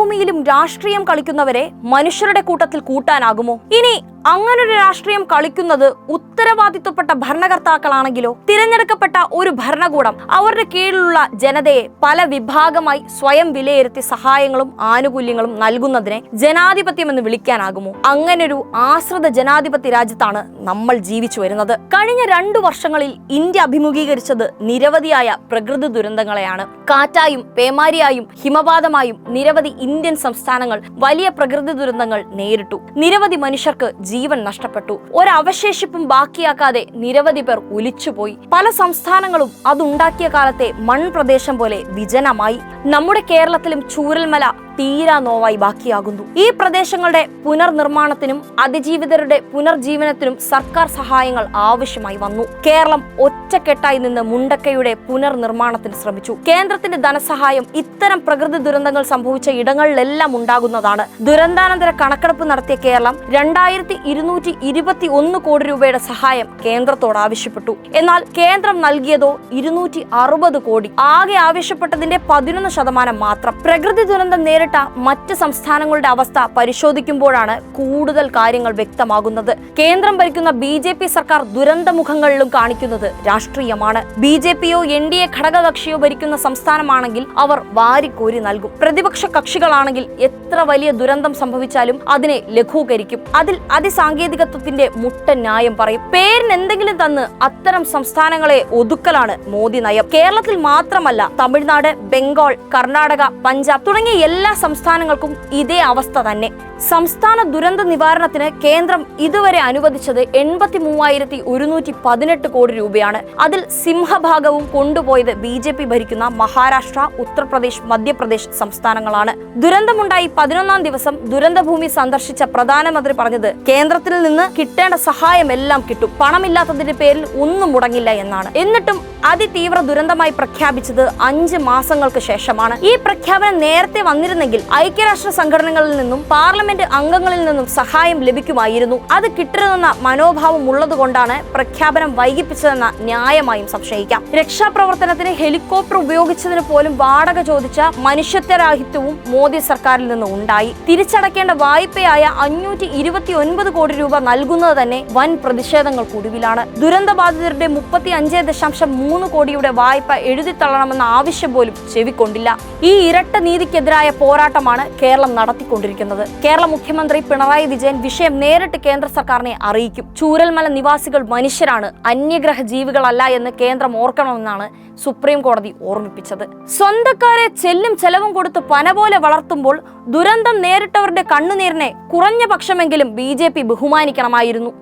യുദ്ധഭൂമിയിലും രാഷ്ട്രീയം കളിക്കുന്നവരെ മനുഷ്യരുടെ കൂട്ടത്തിൽ കൂട്ടാനാകുമോ? ഇനി അങ്ങനൊരു രാഷ്ട്രീയം കളിക്കുന്നത് ഉത്തരവാദിത്വപ്പെട്ട ഭരണകർത്താക്കളാണെങ്കിലോ തിരഞ്ഞെടുക്കപ്പെട്ട ഒരു ഭരണകൂടം അവരുടെ കീഴിലുള്ള ജനതയെ പല വിഭാഗമായി സ്വയം വിലയിരുത്തി സഹായങ്ങളും ആനുകൂല്യങ്ങളും നൽകുന്നതിനെ ജനാധിപത്യം എന്ന് വിളിക്കാനാകുമോ? അങ്ങനൊരു ആശ്രിത ജനാധിപത്യ രാജ്യത്താണ് നമ്മൾ ജീവിച്ചു വരുന്നത്. കഴിഞ്ഞ രണ്ടു വർഷങ്ങളിൽ ഇന്ത്യ അഭിമുഖീകരിച്ചത് നിരവധിയായ പ്രകൃതി ദുരന്തങ്ങളെയാണ്. കാറ്റായും പേമാരിയായും ഹിമപാതമായും നിരവധി ഇന്ത്യൻ സംസ്ഥാനങ്ങൾ വലിയ പ്രകൃതി ദുരന്തങ്ങൾ നേരിട്ടു. നിരവധി മനുഷ്യർക്ക് ജീവൻ നഷ്ടപ്പെട്ടു. ഒരവശേഷിപ്പും ബാക്കിയാക്കാതെ നിരവധി പേർ ഒലിച്ചുപോയി. പല സംസ്ഥാനങ്ങളും അതുണ്ടാക്കിയ കാലത്തെ മൺപ്രദേശം പോലെ വിജനമായി. നമ്മുടെ കേരളത്തിലും ചൂരൽമല തീരാ നോവായി ബാക്കിയാകുന്നു. ഈ പ്രദേശങ്ങളുടെ പുനർനിർമ്മാണത്തിനും അതിജീവിതരുടെ പുനർജീവനത്തിനും സർക്കാർ സഹായങ്ങൾ ആവശ്യമായി വന്നു. കേരളം ഒറ്റക്കെട്ടായി നിന്ന് മുണ്ടക്കയുടെ പുനർനിർമ്മാണത്തിന് ശ്രമിച്ചു. കേന്ദ്രത്തിന്റെ ധനസഹായം ഇത്തരം പ്രകൃതി ദുരന്തങ്ങൾ സംഭവിച്ച ഇടങ്ങളിലെല്ലാം ഉണ്ടാകുന്നതാണ്. ദുരന്താനന്തര കണക്കെടുപ്പ് നടത്തിയ കേരളം രണ്ടായിരത്തി ഇരുന്നൂറ്റി ഇരുപത്തി ഒന്ന് കോടി രൂപയുടെ സഹായം കേന്ദ്രത്തോട് ആവശ്യപ്പെട്ടു. എന്നാൽ കേന്ദ്രം നൽകിയതോ ഇരുന്നൂറ്റി അറുപത് കോടി. ആകെ ആവശ്യപ്പെട്ടതിന്റെ പതിനൊന്ന് ശതമാനം മാത്രം. പ്രകൃതി ദുരന്തം നേരിട്ട മറ്റ് സംസ്ഥാനങ്ങളുടെ അവസ്ഥ പരിശോധിക്കുമ്പോഴാണ് കൂടുതൽ കാര്യങ്ങൾ വ്യക്തമാകുന്നത്. കേന്ദ്രം ഭരിക്കുന്ന ബി ജെ പി സർക്കാർ ദുരന്തമുഖങ്ങളിലും കാണിക്കുന്നത് രാഷ്ട്രീയമാണ്. ബി ജെ പിയോ എൻ ഡി എ ഘടകകക്ഷിയോ ഭരിക്കുന്ന സംസ്ഥാനമാണെങ്കിൽ അവർ വാരിക്കോരി നൽകും. പ്രതിപക്ഷ കക്ഷികളാണെങ്കിൽ എത്ര വലിയ ദുരന്തം സംഭവിച്ചാലും അതിനെ ലഘൂകരിക്കും. അതിൽ അതിസാങ്കേതികത്വത്തിന്റെ മുട്ട ന്യായം പറയും. പേരിന് എന്തെങ്കിലും തന്ന് അത്തരം സംസ്ഥാനങ്ങളെ ഒതുക്കലാണ് മോദി നയം. കേരളത്തിൽ മാത്രമല്ല തമിഴ്നാട് ബംഗാൾ കർണാടക പഞ്ചാബ് തുടങ്ങിയ എല്ലാ സംസ്ഥാനങ്ങൾക്കും ഇതേ അവസ്ഥ തന്നെ. സംസ്ഥാന ദുരന്ത നിവാരണത്തിന് കേന്ദ്രം ഇതുവരെ അനുവദിച്ചത് എൺപത്തി മൂവായിരത്തി ഒരുന്നൂറ്റി പതിനെട്ട് കോടി രൂപയാണ്. അതിൽ സിംഹഭാഗവും കൊണ്ടുപോയത് ബി ജെ പി ഭരിക്കുന്ന മഹാരാഷ്ട്ര ഉത്തർപ്രദേശ് മധ്യപ്രദേശ് സംസ്ഥാനങ്ങളാണ്. ദുരന്തമുണ്ടായി പതിനൊന്നാം ദിവസം ദുരന്തഭൂമി സന്ദർശിച്ച പ്രധാനമന്ത്രി പറഞ്ഞത് കേന്ദ്രത്തിൽ നിന്ന് കിട്ടേണ്ട സഹായമെല്ലാം കിട്ടും. പണമില്ലാത്തതിന്റെ പേരിൽ ഒന്നും മുടങ്ങില്ല എന്നാണ്. എന്നിട്ടും അതിതീവ്ര ദുരന്തമായി പ്രഖ്യാപിച്ചത് അഞ്ച് മാസങ്ങൾക്ക് ശേഷമാണ്. ഈ പ്രഖ്യാപനം നേരത്തെ വന്നിരുന്നെങ്കിൽ ഐക്യരാഷ്ട്ര സംഘടനകളിൽ നിന്നും പാർലമെന്റ് അംഗങ്ങളിൽ നിന്നും സഹായം ലഭിക്കുമായിരുന്നു. അത് കിട്ടരുതെന്ന മനോഭാവം ഉള്ളതുകൊണ്ടാണ് പ്രഖ്യാപനം വൈകിപ്പിച്ചതെന്ന ന്യായമായും സംശയിക്കാം. രക്ഷാപ്രവർത്തനത്തിന് ഹെലികോപ്റ്റർ ഉപയോഗിച്ചതിന് പോലും വാടക ചോദിച്ച മനുഷ്യത്വരാഹിത്യവും മോദി സർക്കാരിൽ നിന്ന് ഉണ്ടായി. തിരിച്ചടക്കേണ്ട വായ്പയായ അഞ്ഞൂറ്റി ഇരുപത്തി ഒൻപത് കോടി രൂപ നൽകുന്നത് തന്നെ വൻ പ്രതിഷേധങ്ങൾക്കൊടുവിലാണ് ദുരന്തബാധിതരുടെ മുപ്പത്തി അഞ്ച് ദശാംശം മൂന്ന് കോടിയുടെ വായ്പ എഴുതിത്തള്ളണമെന്ന ആവശ്യം പോലും ചെവിക്കൊണ്ടില്ല. ഈ ഇരട്ട നീതിക്കെതിരായ പോരാട്ടമാണ് കേരളം നടത്തിക്കൊണ്ടിരിക്കുന്നത്. കേരള മുഖ്യമന്ത്രി പിണറായി വിജയൻ വിഷയം നേരിട്ട് കേന്ദ്ര സർക്കാരിനെ അറിയിക്കും. ചൂരൽമല നിവാസികൾ മനുഷ്യരാണ് അന്യഗ്രഹ ജീവികളല്ല എന്ന് കേന്ദ്രം ഓർക്കണമെന്നാണ് സുപ്രീം കോടതി ഓർമ്മിപ്പിച്ചത്. സ്വന്തക്കാരെ ചെല്ലും ചെലവും കൊടുത്ത് പന പോലെ വളർത്തുമ്പോൾ ദുരന്തം നേരിട്ടവരുടെ കണ്ണുനീരിനെ കുറഞ്ഞ പക്ഷമെങ്കിലും ബി ബഹുമാനിക്കണമായിരുന്നു.